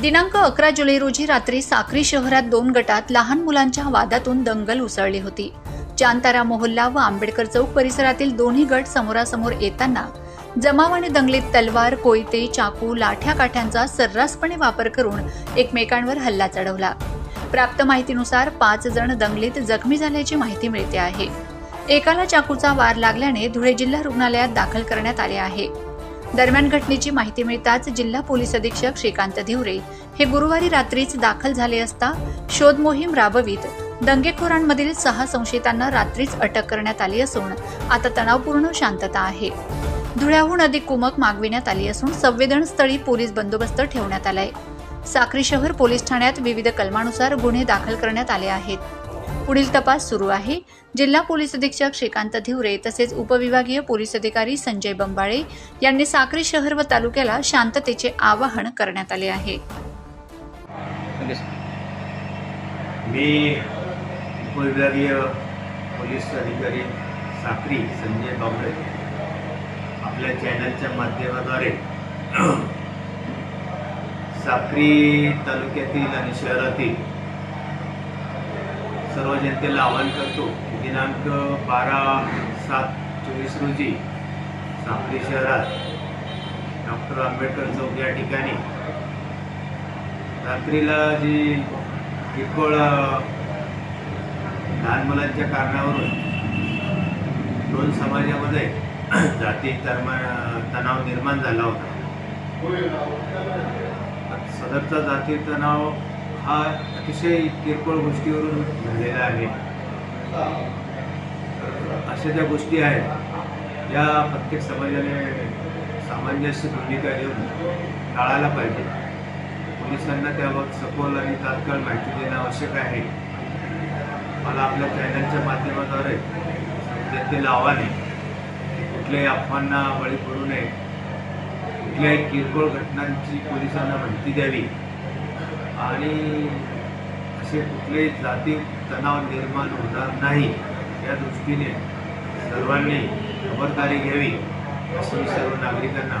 दिनांक अकरा जुलै रोजी रात्री साक्री शहरात दोन गटात लहान मुलांच्या वादातून दंगल उसळली होती. चांतारा मोहल्ला व आंबेडकर चौक परिसरातील दोन्ही गट समोरासमोर येताना जमावाने दंगलीत तलवार कोयते चाकू लाठ्या काठ्यांचा सर्रासपणे वापर करून एकमेकांवर हल्ला चढवला. प्राप्त माहितीनुसार पाच जण दंगलीत जखमी झाल्याची माहिती मिळते आहे. एकाला चाकूचा वार लागल्याने धुळे जिल्हा रुग्णालयात दाखल करण्यात आले आहे. दरम्यान घटनेची माहिती मिळताच जिल्हा पोलीस अधीक्षक श्रीकांत धिवरे हे गुरुवारी रात्रीच दाखल झाले असता शोध मोहीम राबवित दंगेखोरांमधील सहा संशयितांना रात्रीच अटक करण्यात आली असून आता तणावपूर्ण शांतता आहे. धुळ्याहून अधिक कुमक मागविण्यात आली असून संवेदनस्थळी पोलीस बंदोबस्त ठेवण्यात आलाय. साक्री शहर पोलीस ठाण्यात विविध कलमानुसार गुन्हे दाखल करण्यात आले आहेत. पुढील तपास सुरू आहे. जिल्हा पोलीस अधीक्षक श्रीकांत धिवरे तसेच उपविभागीय पोलीस अधिकारी संजय बंबाळे यांनी साक्री शहर व तालुक्याला शांततेचे आवाहन करण्यात आले आहे. मी उपविभागीय पोलीस अधिकारी साक्री संजय बाबळे आपल्या चॅनलच्या माध्यमाद्वारे साक्री तालुक्यातील आणि शहरातील सर्व जनतेला आवाहन करतो दिनांक बारा सात चोवीस रोजी सांगली शहरात डॉक्टर आंबेडकर चौक या ठिकाणी रात्रीला जी किरकोळ लहान मुलांच्या कारणावरून दोन समाजामध्ये जाती धर्म तणाव निर्माण झाला होता. सदरचा जाती तणाव हा अतिशय किरकोळ गोष्टीवरून झालेला आहे. अशा ज्या गोष्टी आहेत या प्रत्येक समाजाने सामंजस्य भूमिका घेऊन टाळायला पाहिजे. पोलिसांना त्याबाबत सखोल आणि तात्काळ माहिती देणं आवश्यक आहे. मला आपल्या चॅनलच्या माध्यमाद्वारे जनतेला आव्हान आहे कुठल्याही अफवांना बळी पडू नये. कुठल्याही किरकोळ घटनांची पोलिसांना माहिती द्यावी. आणि असे कुठलेही जाती तणाव निर्माण होणार नाही. या दृष्टीने सर्वांनी खबरदारी घ्यावी अशी सर्व नागरिकांना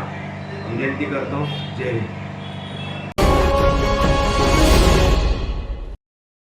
विनंती करतो. जय हिंद.